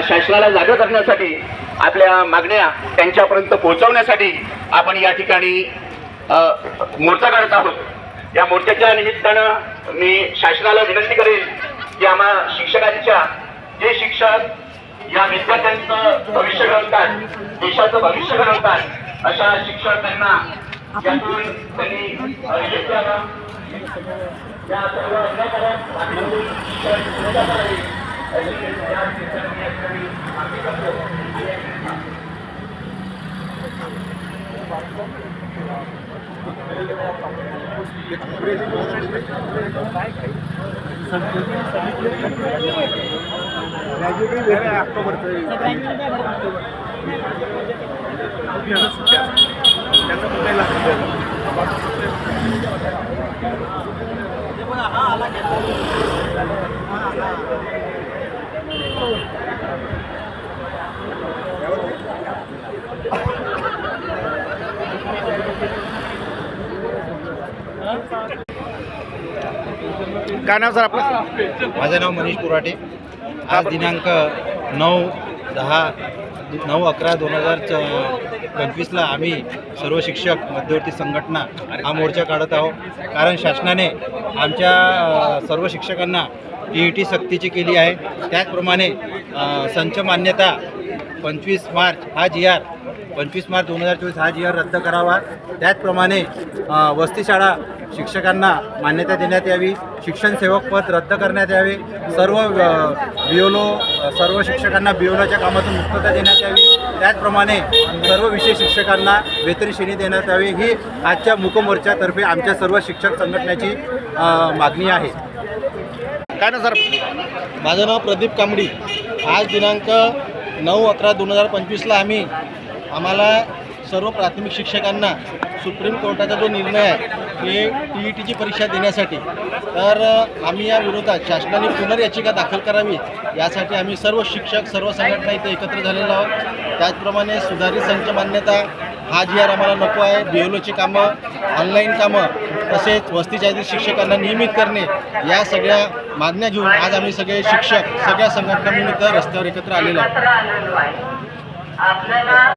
शासनाला जागा करण्यासाठी आपल्या मागण्या त्यांच्यापर्यंत पोहोचवण्यासाठी आपण या ठिकाणी मोर्चा काढत आहोत. या मोर्चाच्या निमित्तानं मी शासनाला विनंती करेन की आम्हा शिक्षकांच्या जे शिक्षक या विद्यार्थ्यांचं भविष्य घडवतात देशाचं भविष्य घडवतात अशा शिक्षकांना यातून त्यांनी या सर्व अन्यायकारक वागणुकीतून शिक्षण सुविधा करावी अशी या शिक्षकांनी या ठिकाणी मागणी करतो. काय नाव सर आपलं? माझं नाव मनीष पुराटे. आज दिनांक नऊ दहा नऊ अकरा दोन हजार च पंचवीसला आम्ही सर्व शिक्षक मध्यवर्ती संघटना हा मोर्चा काढत आहोत. कारण शासनाने आमच्या सर्व शिक्षकांना टी ई टी सक्तीची केली आहे. त्याचप्रमाणे संच मान्यता पंचवीस मार्च हा जी आर पंचवीस मार्च दोन हजार चोवीस हा जी आर रद्द करावा. त्याचप्रमाणे वस्तीशाळा शिक्षकांना मान्यता देण्यात यावी शिक्षण सेवक पद रद्द करण्यात यावे सर्व बिओलो सर्व शिक्षकांना बिओलोच्या कामातून मुक्तता देण्यात यावी. त्याचप्रमाणे सर्व विषय शिक्षकांना वेतन श्रेणी देण्यात यावी. ही आजच्या मुकमोर्चातर्फे आमच्या सर्व शिक्षक संघटनेची मागणी आहे. काय नाव सर? माझं नाव प्रदीप कांबडी. आज दिनांक नऊ अकरा दोन हजार पंचवीसला आम्ही आम्हाला सर्व प्राथमिक शिक्षकांना सुप्रीम कोर्टाचा जो निर्णय आहे हे टी ई टीची परीक्षा देण्यासाठी. तर आम्ही या विरोधात शासनाने पुनर्याचिका दाखल करावी यासाठी आम्ही सर्व शिक्षक सर्व संघटना इथे एकत्र झालेलो आहोत. त्याचप्रमाणे सुधारित संच मान्यता हा जी आर आम्हाला नको आहे बी एल ओची कामं ऑनलाईन कामं तसेच वस्तीच्या शिक्षकांना नियमित करणे या सगळ्या मागण्या घेऊन आज आम्ही सगळे शिक्षक सगळ्या संघटनांनी इथं रस्त्यावर एकत्र आलेलो आहोत.